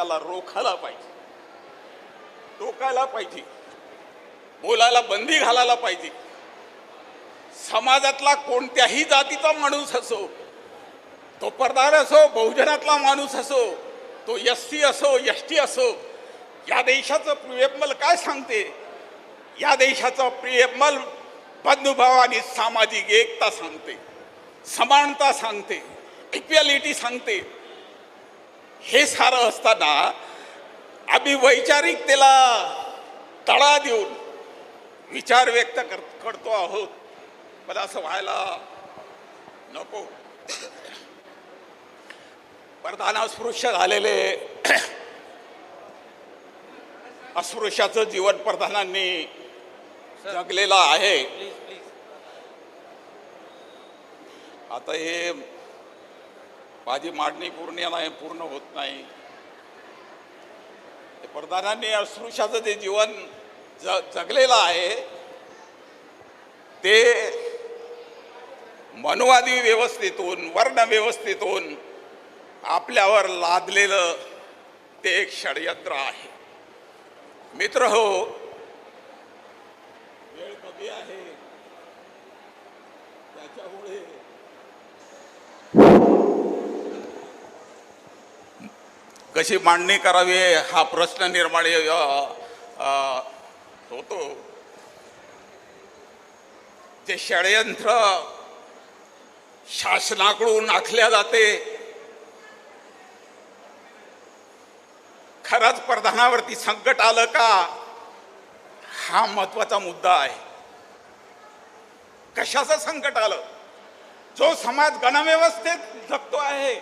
त्याला रोखायला पाहिजे. टोकायला पाहिजे. बोलायला बंदी घालायला पाहिजे. समाजातला कोणत्याही जातीचा माणूस असो तो परदार असो बहुजनातला माणूस असो तो एस सी असो एस टी असो या देशाचं प्रियमल काय सांगते? या देशाचं प्रियमल बंधुभाव आणि सामाजिक एकता सांगते समानता सांगते इक्वॅलिटी सांगते. हे सारं असताना आम्ही वैचारिकतेला तळा देऊन विचार व्यक्त कर करतो आहोत. पण असं व्हायला नको. प्रधान अस्पृश्य झालेले अस्पृश्याचं जीवन प्रधानांनी जगलेलं आहे. आता हे माझी मांडणी पूर्ण नाही पूर्ण होत नाही. ते प्रधानांनी अस्पृश्याचं जे जीवन ज जगलेलं आहे ते मनुवादी व्यवस्थेतून वर्ण व्यवस्थेतून आपल्यावर लादलेलं ते एक षडयंत्र आहे. मित्र हो वेळ कमी आहे. त्याच्यामुळे कशी मांडणी करावी हा प्रश्न निर्माण होतो. जे षडयंत्र शासनाकडून आखल्या जाते खरंच प्रधानावरती संकट आलं का हा महत्त्वाचा मुद्दा आहे. कशाचं संकट आलं? जो समाज गणव्यवस्थेत जगतो आहे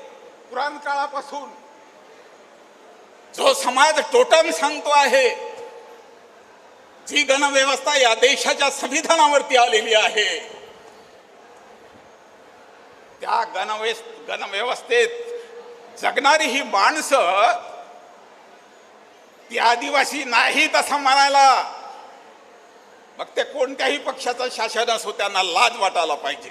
पुराण काळापासून जो समाज टोटम सांगतो आहे जी गणव्यवस्था या देशाच्या संविधानावरती आलेली आहे त्या गणवे गणव्यवस्थेत जगणारी ही माणसं ती आदिवासी नाहीत असं म्हणायला मग ते कोणत्याही पक्षाचं शासन असो त्यांना लाज वाटायला पाहिजे.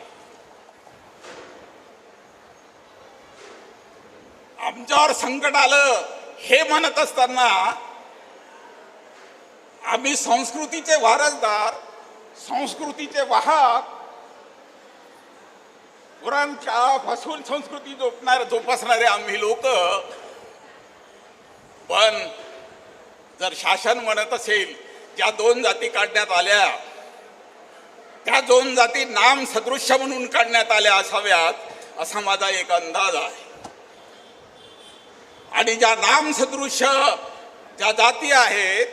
आमच्यावर संकट आलं हे म्हणत असताना आम्ही संस्कृतीचे वारसदार संस्कृतीचे वाहक पुराण फसून संस्कृती जोपणार जोपासणारे आम्ही लोक. पण जर शासन म्हणत असेल ज्या दोन जाती काढण्यात आल्या त्या दोन जाती नाम सदृश्य म्हणून काढण्यात आल्या असाव्यात असा माझा एक अंदाज आहे. आणि ज्या नामसदृश ज्या जाती आहेत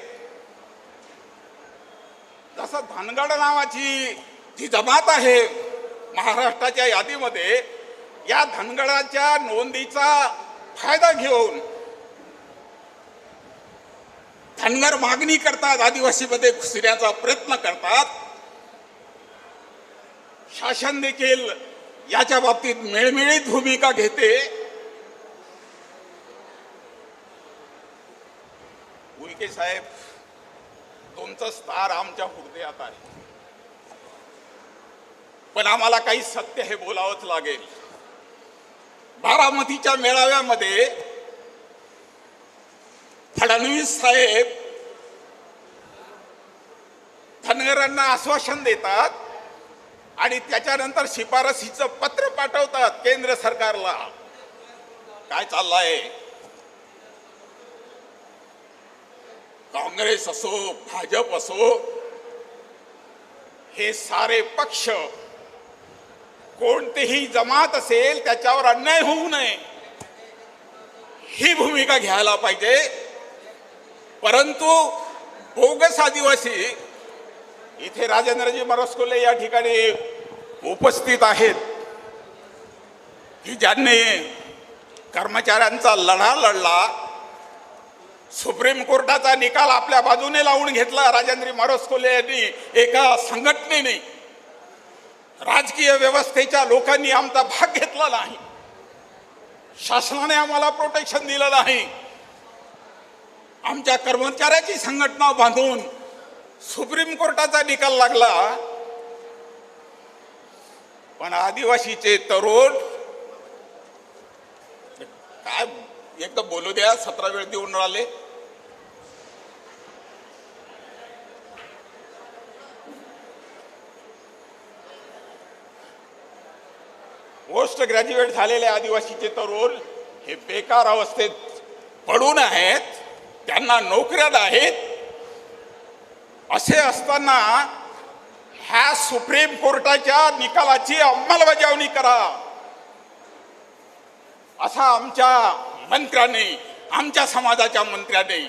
जसं धनगड नावाची जी जमात आहे महाराष्ट्राच्या यादीमध्ये या धनगडाच्या नोंदीचा फायदा घेऊन धनगर मागणी करतात आदिवासीमध्ये घुसण्याचा प्रयत्न करतात. शासन देखील याच्या बाबतीत मिळमिळीत भूमिका घेते. विखे साहेब तुमचं स्थार आमच्या हृदयात आहे. पण आम्हाला काही सत्य हे बोलावंच लागेल. बारामतीच्या मेळाव्यामध्ये फडणवीस साहेब धनगरांना आश्वासन देतात आणि त्याच्यानंतर शिफारसीचं पत्र पाठवतात केंद्र सरकारला. काय चाललंय? काँग्रेस असो भाजप असो हे सारे पक्ष कोणतीही जमात असेल त्याच्यावर अन्याय होऊ नये. ही भूमिका घ्यायला पाहिजे. परंतु बोगस आदिवासी इथे राजेंद्रजी मरसकोले या ठिकाणी उपस्थित आहेत. की ज्यांनी कर्मचाऱ्यांचा लढा लढला सुप्रीम कोर्टाचा निकाल आपल्या बाजूने लावून घेतला राजेंद्र मारोस्कोले यांनी. एका संघटनेने राजकीय व्यवस्थेच्या लोकांनी आमचा भाग घेतला नाही. शासनाने आम्हाला प्रोटेक्शन दिलं नाही. आमच्या कर्मचाऱ्याची संघटना बांधून सुप्रीम कोर्टाचा निकाल लागला. पण आदिवासीचे तरुण काय एकदा बोलू द्या सतरा वेळ देऊन राहिले. पोस्ट ग्रॅज्युएट झालेले आदिवासीचे तरुण हे बेकार अवस्थेत पडून आहेत त्यांना नोकऱ्या आहेत. असे असताना ह्या सुप्रीम कोर्टाच्या निकालाची अंमलबजावणी करा. असा आमच्या मंत्र्याने आमच्या समाजाच्या मंत्र्याने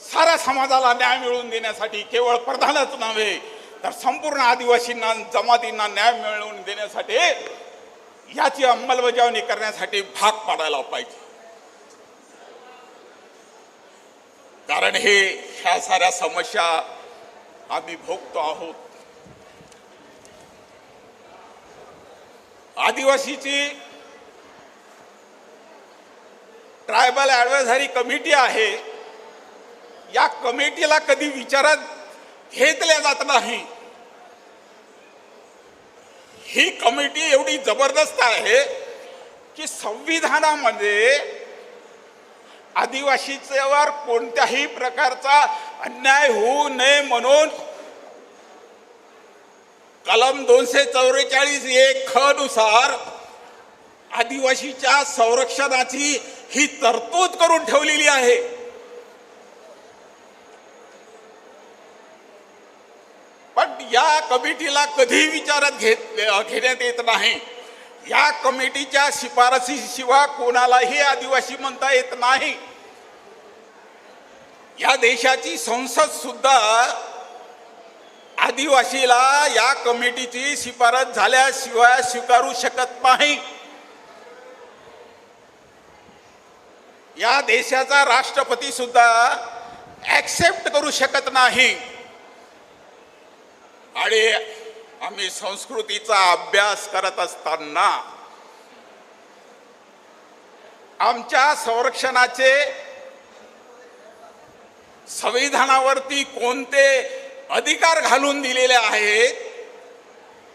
साऱ्या समाजाला न्याय मिळवून देण्यासाठी केवळ प्रधानच नव्हे तर संपूर्ण आदिवासींना जमातींना न्याय मिळवून देण्यासाठी याची अंमलबजावणी करण्यासाठी भाग पाडायला पाहिजे. कारण हे ह्या साऱ्या समस्या आम्ही भोगतो आहोत. आदिवासीची ट्रायबल ॲडवायझरी कमिटी आहे. या कमिटीला कधी विचारात घेतल्या जात नाही. ही कमिटी एवढी जबरदस्त आहे की संविधानामध्ये आदिवासीच्यावर कोणत्याही प्रकारचा अन्याय होऊ नये म्हणून कलम दोनशे चौवेचाळीस एक ख नुसार आदिवासीच्या संरक्षणाची ही तरतूद करून ठेवलेली आहे पण या कमिटीला कधी विचारात घेत घेण्यात येत नाही. या कमिटीच्या शिफारसीशिवाय कोणालाही आदिवासी म्हणता येत नाही. या देशाची संसद सुद्धा आदिवासीला या कमिटीची शिफारस झाल्याशिवाय स्वीकारू शकत नाही. या देशाचा राष्ट्रपती सुद्धा ऍक्सेप्ट करू शकत नाही. आणि आम्ही संस्कृतीचा अभ्यास करत असताना आमच्या संरक्षणाचे संविधानावरती कोणते अधिकार घालून दिलेले आहेत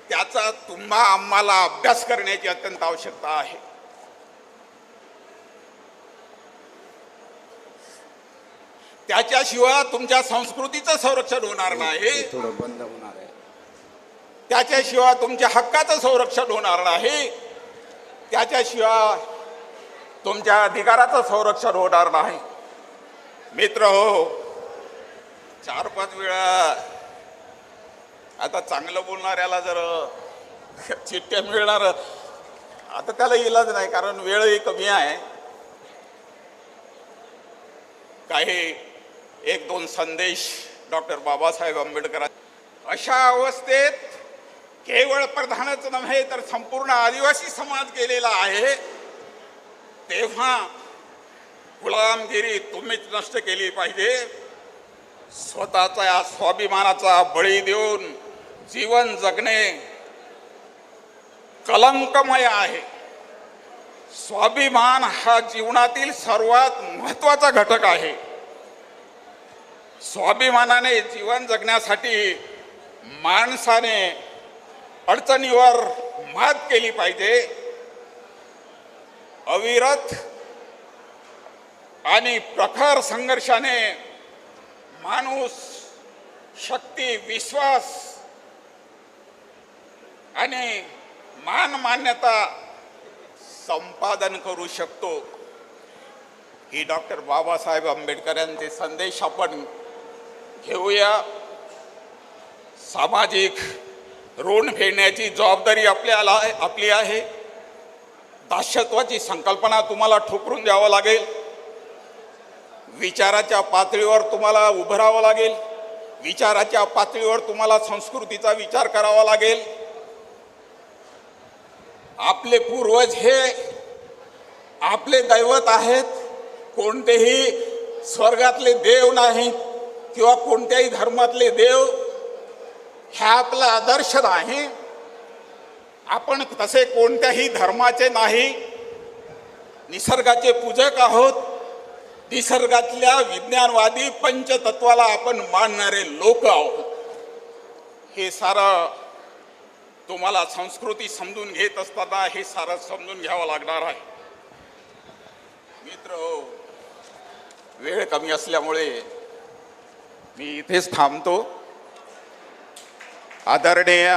त्याचा तुम्हा आम्हाला अभ्यास करण्याची अत्यंत आवश्यकता आहे. त्याच्याशिवाय तुमच्या संस्कृतीचं संरक्षण होणार नाही. थोडं बंद होणार आहे. त्याच्याशिवाय तुमच्या हक्काचं संरक्षण होणार नाही. त्याच्याशिवाय तुमच्या अधिकाराचं संरक्षण होणार नाही. मित्र हो चार पाच वेळा आता चांगलं बोलणाऱ्याला जर चिठ्ठ्या मिळणार आता त्याला इलाज नाही कारण वेळही कमी आहे. काही एक दोन संदेश डॉक्टर बाबासाहेब आंबेडकर अशा अवस्थेत केवळ प्रधानच नव्हे तर संपूर्ण आदिवासी समाज गेलेला आहे. तेव्हा गुलामगिरी तुम्हीच नष्ट केली पाहिजे. स्वतःचा या स्वाभिमानाचा बळी देऊन जीवन जगणे कलंकमय आहे. स्वाभिमान हा जीवनातील सर्वात महत्त्वाचा घटक आहे. स्वाभिमानाने जीवन जगण्यासाठी माणसाने अडचणीवर मात केली पाहिजे. अविरत आणि प्रखर संघर्षाने माणूस शक्ती विश्वास आणि मान मान्यता संपादन करू शकतो. ही डॉक्टर बाबासाहेब आंबेडकर यांचे संदेश आपण घेऊया. सामाजिक ऋण फेडण्याची जबाबदारी आपल्याला आपली आहे. दास्यत्वाची संकल्पना तुम्हाला ठोकरून द्यावं लागेल. विचाराच्या पातळीवर तुम्हाला उभं राहावं लागेल. विचाराच्या पातळीवर तुम्हाला संस्कृतीचा विचार करावा लागेल. आपले पूर्वज हे आपले दैवत आहेत. कोणतेही स्वर्गातले देव नाहीत किंवा कोणत्याही धर्मातले देव ह्या आपला आदर्श नाही. आपण तसे कोणत्याही धर्माचे नाही. निसर्गाचे पूजक आहोत. निसर्गातल्या विज्ञानवादी पंचतत्वाला आपण मानणारे लोक आहोत. हे सारं तुम्हाला संस्कृती समजून घेत असताना हे सारं समजून घ्यावं लागणार आहे. मित्र हो, वेळ कमी असल्यामुळे मी इथेच थांबतो. आदरणीय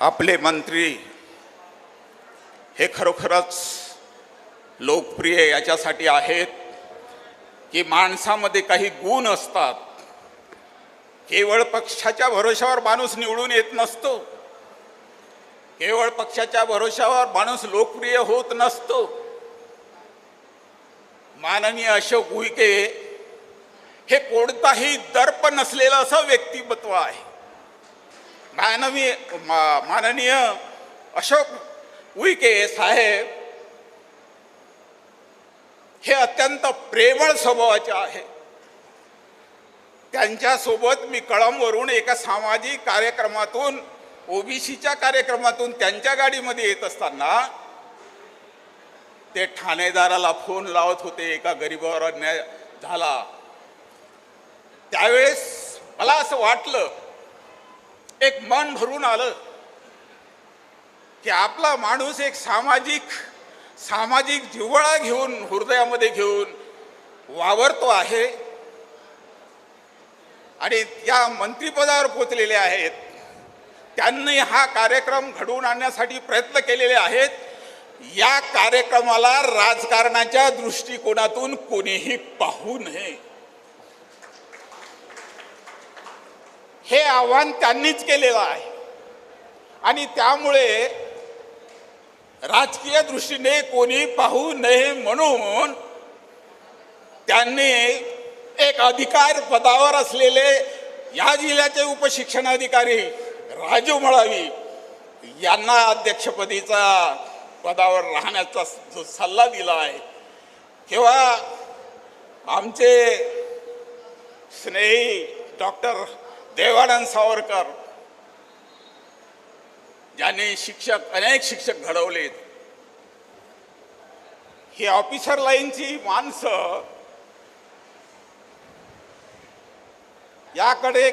आपले मंत्री हे खरोखरच लोकप्रिय याच्यासाठी आहेत की माणसामध्ये काही गुण असतात. केवळ पक्षाच्या भरोशावर माणूस निवडून येत नसतो. केवळ पक्षाच्या भरोशावर माणूस लोकप्रिय होत नसतो. माननीय अशोक उईके हे कोणताही दर्प नसलेलं असं व्यक्तिमत्व आहे. मानवी मा- माननीय अशोक उईके साहेब हे अत्यंत प्रेमळ स्वभावाचे आहे त्यांच्यासोबत मी कळमवरून एका सामाजिक कार्यक्रमातून ओबीसीच्या कार्यक्रमातून त्यांच्या गाडीमध्ये येत असताना ते ठाणेदाराला फोन लावत होते एका गरीबावर अन्याय झाला. त्यावेळेस मला असं वाटलं एक मन भरून आलं की आपला माणूस एक सामाजिक सामाजिक जिव्हाळा घेऊन हृदयामध्ये घेऊन वावरतो आहे आणि या मंत्रिपदावर पोचलेले आहेत. त्यांनी हा कार्यक्रम घडवून आणण्यासाठी प्रयत्न केलेले आहेत. या कार्यक्रमाला राजकारणाच्या दृष्टिकोनातून कोणीही पाहू नये. हे आव्हान त्यांनीच केलेलं आहे. आणि त्यामुळे राजकीय दृष्टीने कोणी पाहू नये म्हणून त्यांनी एक अधिकार पदावर असलेले या जिल्ह्याचे उपशिक्षणाधिकारी राजू मळावी यांना अध्यक्षपदीचा पदावर राहण्याचा जो सल्ला दिला आहे. किंवा आमचे स्नेही डॉक्टर देवानंद सावरकर ज्यांनी शिक्षक अनेक शिक्षक घडवलेत. ही ऑफिसर लाईनची माणसं याकडे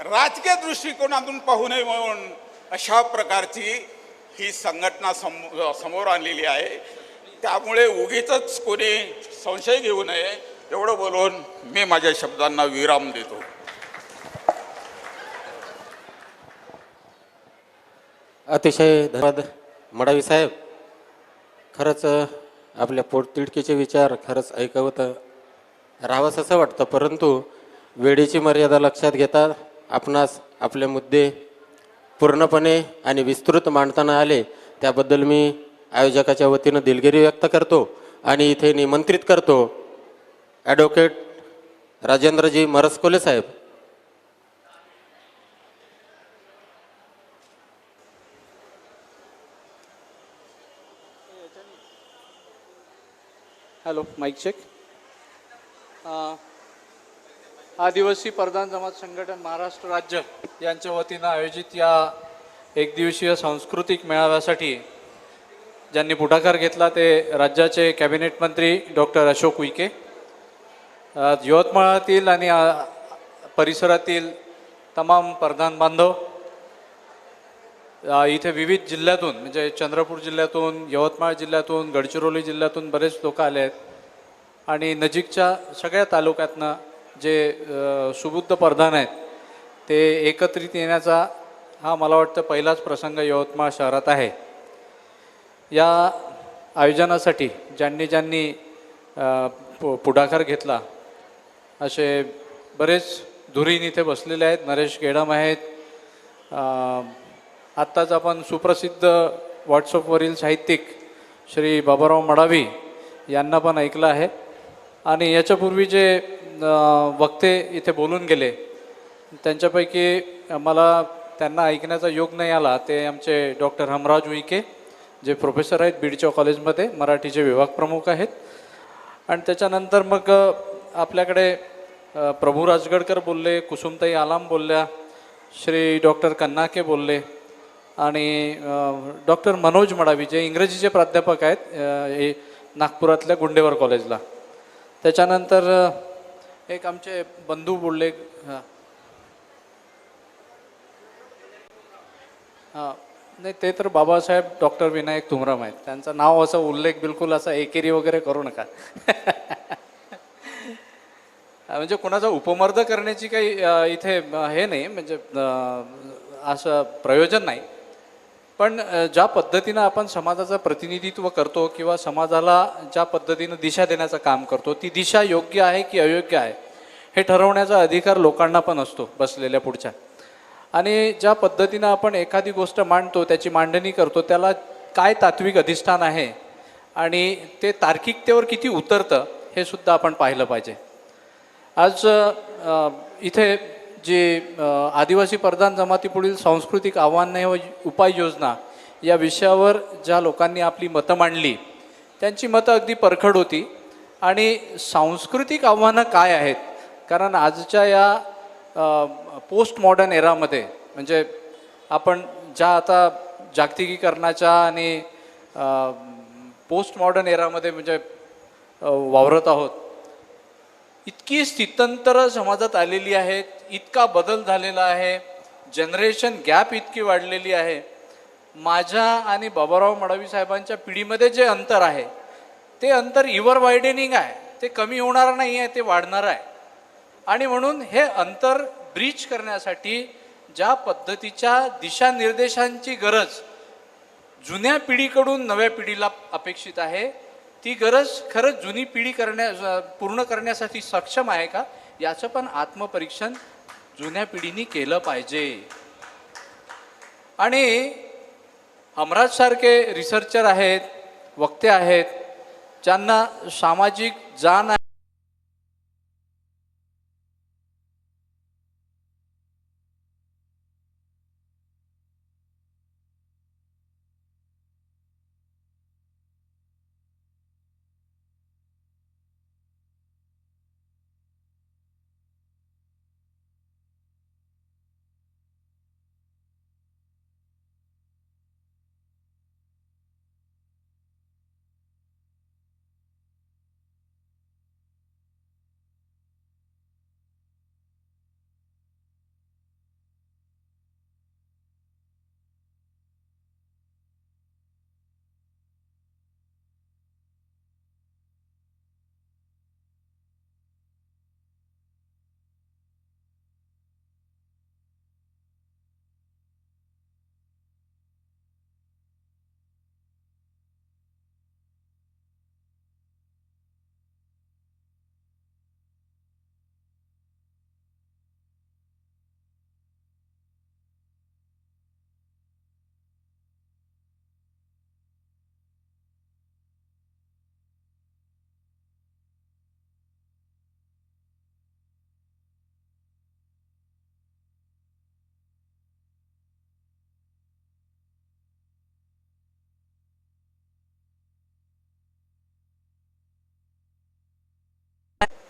राजकीय दृष्टिकोनातून पाहू नये म्हणून अशा प्रकारची ही संघटना सम समोर आणलेली आहे. त्यामुळे उगीच कोणी संशय घेऊ नये एवढं बोलून मी माझ्या शब्दांना विराम देतो. अतिशय धन्यवाद मडावी साहेब. खरंच आपल्या पोटतिडकीचे विचार खरंच ऐकवत राहावंस असं वाटतं परंतु वेळेची मर्यादा लक्षात घेता आपणास आपले मुद्दे पूर्णपणे आणि विस्तृत मांडताना आले त्याबद्दल मी आयोजकाच्या वतीनं दिलगिरी व्यक्त करतो आणि इथे निमंत्रित करतो ॲडव्होकेट राजेंद्रजी मरसकोले साहेब. हॅलो माईक चेक आदिवासी प्रधान जमात संघटन महाराष्ट्र राज्य यांच्या वतीनं आयोजित या एक दिवसीय सांस्कृतिक मेळाव्यासाठी ज्यांनी पुढाकार घेतला ते राज्याचे कॅबिनेट मंत्री डॉक्टर अशोक उईके यवतमाळातील आणि परिसरातील तमाम प्रधान बांधव इथे विविध जिल्ह्यातून म्हणजे चंद्रपूर जिल्ह्यातून यवतमाळ जिल्ह्यातून गडचिरोली जिल्ह्यातून बरेच लोक आले आहेत. आणि नजीकच्या सगळ्या तालुक्यातनं जे सुबुद्ध प्रधान आहेत ते एकत्रित येण्याचा हा मला वाटतं पहिलाच प्रसंग यवतमाळ शहरात आहे. या आयोजनासाठी ज्यांनी ज्यांनी पु- पुढाकार घेतला असे बरेच धुरीन इथे बसलेले आहेत. नरेश गेडम आहेत. आत्ताच आपण सुप्रसिद्ध व्हॉट्सअपवरील साहित्यिक श्री बाबाराव मडावी यांना पण ऐकलं आहे. आणि याच्यापूर्वी जे वक्ते इथे बोलून गेले त्यांच्यापैकी मला त्यांना ऐकण्याचा योग नाही आला. ते आमचे डॉक्टर हमराज उईके जे प्रोफेसर आहेत बीडच्या कॉलेजमध्ये मराठीचे विभाग प्रमुख आहेत. आणि त्याच्यानंतर मग आपल्याकडे प्रभू राजगडकर बोलले कुसुमताई आलाम बोलल्या श्री डॉक्टर कन्नाके बोलले आणि डॉक्टर मनोज मडावी जे इंग्रजीचे प्राध्यापक आहेत हे नागपुरातल्या गुंडेवर कॉलेजला. त्याच्यानंतर एक आमचे बंधू बोलले हां नाही ते तर बाबासाहेब डॉक्टर विनायक तुमराम आहेत. त्यांचं नाव असं उल्लेख बिलकुल असा एकेरी वगैरे करू नका. म्हणजे कोणाचा उपमर्द करण्याची काही इथे हे नाही म्हणजे असं प्रयोजन नाही. पण ज्या पद्धतीनं आपण समाजाचं प्रतिनिधित्व करतो किंवा समाजाला ज्या पद्धतीनं दिशा देण्याचं काम करतो ती दिशा योग्य आहे की अयोग्य आहे हे ठरवण्याचा अधिकार लोकांना पण असतो बसलेल्या पुढच्या. आणि ज्या पद्धतीनं आपण एखादी गोष्ट मांडतो त्याची मांडणी करतो त्याला काय तात्विक अधिष्ठान आहे आणि ते तार्किकतेवर किती उतरतं हे सुद्धा आपण पाहिलं पाहिजे. आज इथे जे आदिवासी प्रधान जमातीपुढील सांस्कृतिक आव्हाने व उपाययोजना या विषयावर ज्या लोकांनी आपली मतं मांडली त्यांची मतं अगदी परखड होती. आणि सांस्कृतिक आव्हानं काय आहेत? कारण आजच्या या पोस्ट मॉडर्न एरामध्ये म्हणजे आपण ज्या आता जागतिकीकरणाच्या आणि पोस्ट मॉडर्न एरामध्ये म्हणजे वावरत आहोत इतकी स्थितंतर समाजात आलेली आहेत इतका बदल झालेला आहे जनरेशन गॅप इतकी वाढलेली आहे. माझ्या आणि बाबाराव मडावी साहेबांच्या पिढीमध्ये जे अंतर आहे ते अंतर इवर वायडेनिंग आहे. ते कमी होणार नाही आहे ते वाढणार आहे. आणि म्हणून हे अंतर ब्रीच करण्यासाठी ज्या पद्धतीच्या दिशानिर्देशांची गरज जुन्या पिढीकडून नव्या पिढीला अपेक्षित आहे ती गरज खरंच जुनी पिढी करण्या पूर्ण करण्यासाठी सक्षम आहे का? याचं पण आत्मपरीक्षण जुन्या पिढीने केलं पाहिजे. आणि हमराजसारखे रिसर्चर आहेत वक्ते आहेत ज्यांना सामाजिक जाण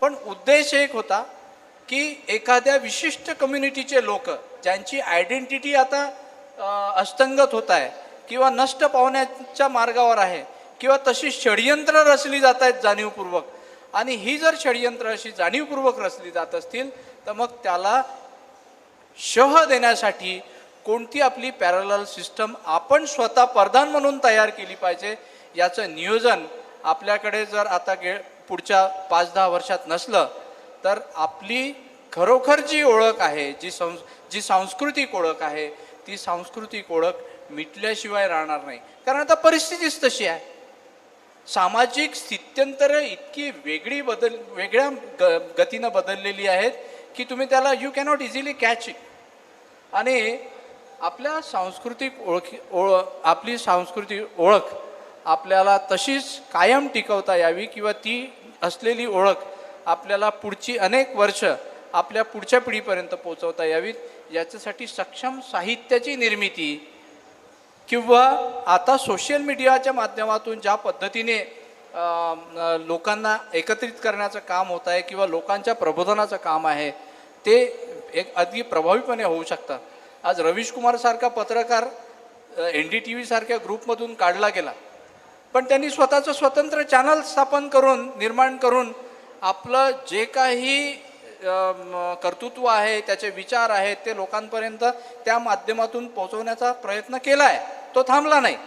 पण उद्देश एक होता की एखाद्या विशिष्ट कम्युनिटीचे लोक ज्यांची आयडेंटिटी आता अस्तंगत होत आहे किंवा नष्ट पावण्याच्या मार्गावर आहे किंवा तशी षडयंत्र रचली जात आहेत जाणीवपूर्वक आणि ही जर षडयंत्र अशी जाणीवपूर्वक रचली जात असतील तर मग त्याला शह देण्यासाठी कोणती आपली पॅरल सिस्टम आपण स्वतः प्रधान म्हणून तयार केली पाहिजे याचं नियोजन आपल्याकडे जर आता गे पुढच्या पाच दहा वर्षात नसलं तर आपली खरोखर जी ओळख आहे जी संस जी सांस्कृतिक ओळख आहे ती सांस्कृतिक ओळख मिटल्याशिवाय राहणार नाही. कारण आता परिस्थितीच तशी आहे. सामाजिक स्थित्यंतरं इतकी वेगळी बदल वेगळ्या ग गतीनं बदललेली आहेत की तुम्ही त्याला you cannot easily catch it आणि आपल्या सांस्कृतिक ओळखी ओळ आपली सांस्कृतिक ओळख आपल्याला तशीच कायम टिकवता यावी किंवा ती असलेली ओळख आपल्याला पुढची अनेक वर्ष आपल्या पुढच्या पिढीपर्यंत पोहोचवता यावीत. याच्यासाठी सक्षम साहित्याची निर्मिती किंवा आता सोशल मीडियाच्या माध्यमातून ज्या पद्धतीने लोकांना एकत्रित करण्याचं काम होत आहे किंवा लोकांच्या प्रबोधनाचं काम आहे ते एक अगदी प्रभावीपणे होऊ शकतात आज रवीश कुमार सारखा पत्रकार एन डी टी व्हीसारख्या ग्रुपमधून काढला गेला. पण त्यांनी स्वतःचं स्वतंत्र चॅनल स्थापन करून निर्माण करून आपलं जे काही कर्तृत्व आहे त्याचे विचार आहेत ते लोकांपर्यंत त्या माध्यमातून पोहोचवण्याचा प्रयत्न केला आहे तो थांबला नाही.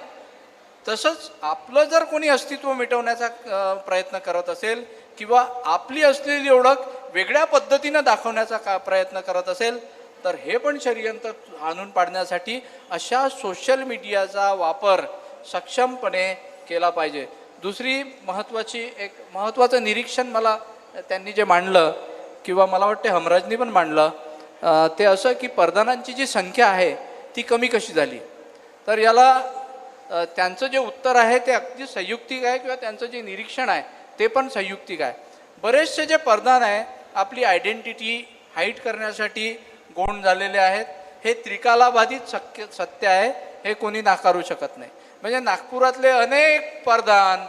तसंच आपलं जर कोणी अस्तित्व मिटवण्याचा प्रयत्न करत असेल किंवा आपली असलेली ओळख वेगळ्या पद्धतीनं दाखवण्याचा का प्रयत्न करत असेल तर हे पण षडयंत्र आणून पाडण्यासाठी अशा सोशल मीडियाचा वापर सक्षमपणे केला पाहिजे. दुसरी महत्त्वाची एक महत्त्वाचं निरीक्षण मला त्यांनी जे मांडलं किंवा मला वाटते हमराजनी पण मांडलं ते असं की परदानांची जी संख्या आहे ती कमी कशी झाली? तर याला त्यांचं जे उत्तर आहे ते अगदी संयुक्तिक आहे किंवा त्यांचं जे निरीक्षण आहे ते पण संयुक्तिक आहे. बरेचसे जे परदान आहे आपली आयडेंटिटी हाईट करण्यासाठी गोंड झालेले आहेत. हे त्रिकालाबाधित शक्य सत्य आहे हे कोणी नाकारू शकत नाही. म्हणजे नागपुरातले अनेक प्रधान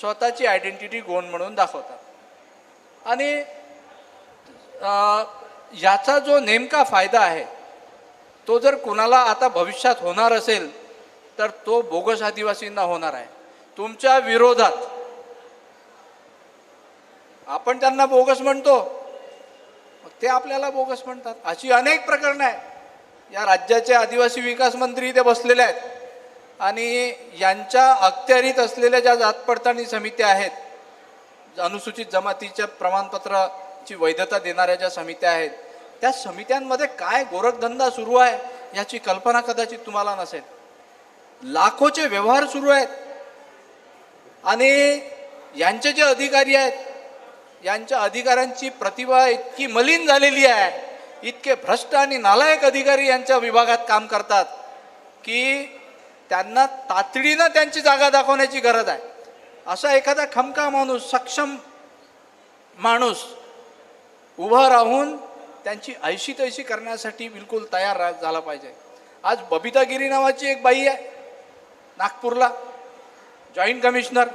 स्वतःची आयडेंटिटी गोंड म्हणून दाखवतात. आणि याचा जो नेमका फायदा आहे तो जर कुणाला आता भविष्यात होणार असेल तर तो बोगस आदिवासींना होणार आहे. तुमच्या विरोधात आपण त्यांना बोगस म्हणतो ते आपल्याला बोगस म्हणतात. अशी अनेक प्रकरणं आहे या राज्याचे आदिवासी विकास मंत्री इथे बसलेले आहेत. आणि यांच्या अखत्यारीत असलेल्या ज्या जात पडताळणी समित्या आहेत अनुसूचित जमातीच्या प्रमाणपत्राची वैधता देणाऱ्या ज्या समित्या आहेत त्या समित्यांमध्ये काय गोरखधंदा सुरू आहे याची कल्पना कदाचित तुम्हाला नसेल. लाखोचे व्यवहार सुरू आहेत. आणि यांचे जे अधिकारी आहेत यांच्या अधिकाऱ्यांची प्रतिभा इतकी मलिन झालेली आहे इतके भ्रष्ट आणि नालायक अधिकारी यांच्या विभागात काम करतात की त्यांना तातडीनं त्यांची जागा दाखवण्याची गरज आहे. असा एखादा खमका माणूस सक्षम माणूस उभा राहून त्यांची ऐशी तैशी करण्यासाठी बिलकुल तयार झाला पाहिजे. आज बबिता गिरी नावाची एक बाई आहे नागपूरला जॉईंट कमिशनर.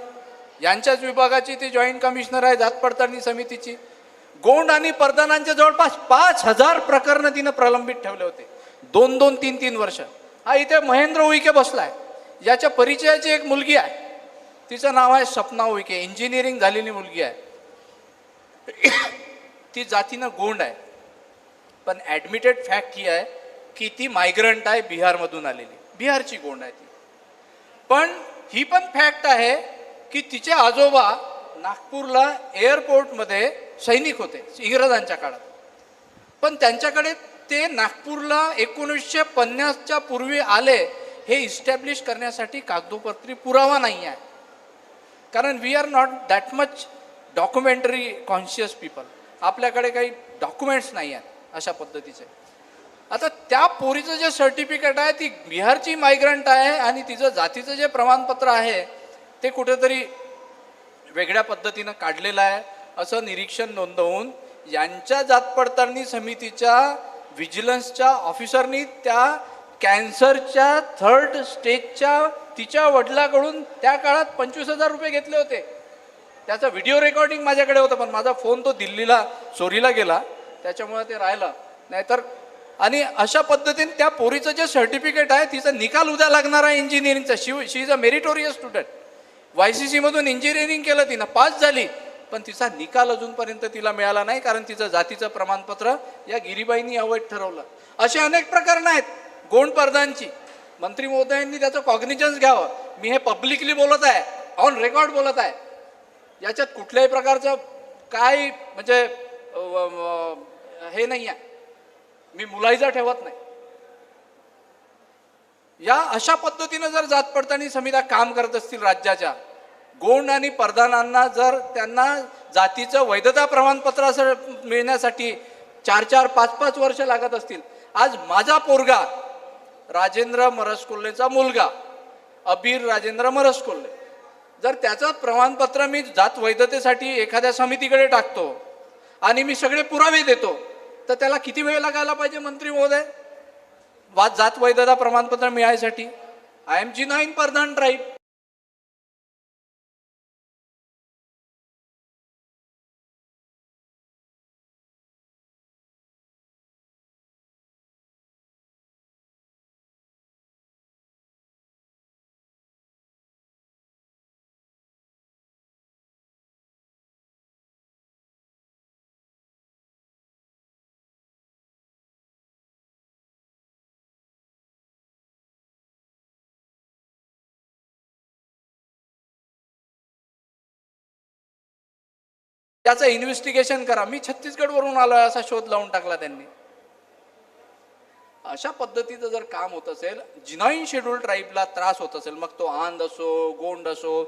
यांच्याच विभागाची ती जॉईंट कमिशनर आहे जात पडताळणी समितीची. गोंड आणि परदानांच्या जवळपास पाच हजार प्रकरणं तिनं प्रलंबित ठेवले होते. दोन दोन तीन तीन वर्ष. हा इथे महेंद्र उईके बसला आहे याच्या परिचयाची एक मुलगी आहे. तिचं नाव आहे सपना उईके. इंजिनिअरिंग झालेली मुलगी आहे. ती जातीनं गोंड आहे. पण ॲडमिटेड फॅक्ट ही आहे की ती मायग्रंट आहे बिहारमधून आलेली. बिहारची गोंड आहे ती. पण ही पण फॅक्ट आहे की तिचे आजोबा नागपूरला एअरपोर्टमध्ये सैनिक होते. इंग्रजांच्या काळात. पण त्यांच्याकडे ते नागपूरला एकोणीसशे पन्नासच्या पूर्वी आले हे इस्टॅब्लिश करण्यासाठी कागदोपत्री पुरावा नाही आहे कारण we are not that much documentary conscious people आपल्याकडे काही डॉक्युमेंट्स नाही आहेत अशा पद्धतीचे. आता त्या पोरीचं जे सर्टिफिकेट आहे ती बिहारची मायग्रंट आहे आणि तिचं जातीचं जे प्रमाणपत्र आहे ते कुठेतरी वेगळ्या पद्धतीनं काढलेलं आहे. असं निरीक्षण नोंदवून यांच्या जात पडताळणी समितीच्या व्हिजिलन्सच्या ऑफिसरनी त्या कॅन्सरच्या थर्ड स्टेजच्या तिच्या वडिलाकडून त्या काळात पंचवीस हजार रुपये घेतले होते. त्याचा व्हिडिओ रेकॉर्डिंग माझ्याकडे होतं पण माझा फोन तो दिल्लीला चोरीला गेला. त्याच्यामुळे ते राहिलं. नाहीतर आणि अशा पद्धतीने त्या पोरीचं जे सर्टिफिकेट आहे तिचा निकाल उद्या लागणार आहे इंजिनिअरिंगचा Shiv she is a meritorious student Y C सीमधून engineering केलं तिनं पास झाली. पण तिचा निकाल अजूनपर्यंत तिला मिळाला नाही कारण तिचं जातीचं प्रमाणपत्र या गिरीबाईंनी अवैध ठरवलं. असे अनेक प्रकरणं आहेत गोंड परदांची मंत्री महोदयांनी त्याचं कॉग्निजन्स घ्यावं. मी हे पब्लिकली बोलत आहे ऑन रेकॉर्ड बोलत आहे. याच्यात कुठल्याही प्रकारचं काय म्हणजे हे नाही आहे. मी मुलायजा ठेवत नाही. या अशा पद्धतीनं जर जात पडताळणी समित्या काम करत असतील राज्याच्या गोंड आणि परदानांना जर त्यांना जातीचं वैधता प्रमाणपत्र असं मिळण्यासाठी चार चार पाच पाच वर्ष लागत असतील. आज माझा पोरगा राजेंद्र मरसकोल्हेचा मुलगा अबीर राजेंद्र मरसकोल्हे जर त्याचं प्रमाणपत्र मी जात वैधतेसाठी एखाद्या समितीकडे टाकतो आणि मी सगळे पुरावे देतो तर त्याला किती वेळ लागायला पाहिजे मंत्री महोदय? वा जात वैधता प्रमाणपत्र मिळायसाठी? I am genuine Pardhan tribe त्याचं इन्व्हेस्टिगेशन करा. मी छत्तीसगडवरून आलो असा शोध लावून टाकला त्यांनी. अशा पद्धतीचं जर काम होत असेल जिनाईन शेड्यूल ट्राईबला त्रास होत असेल मग तो आंध असो गोंड असो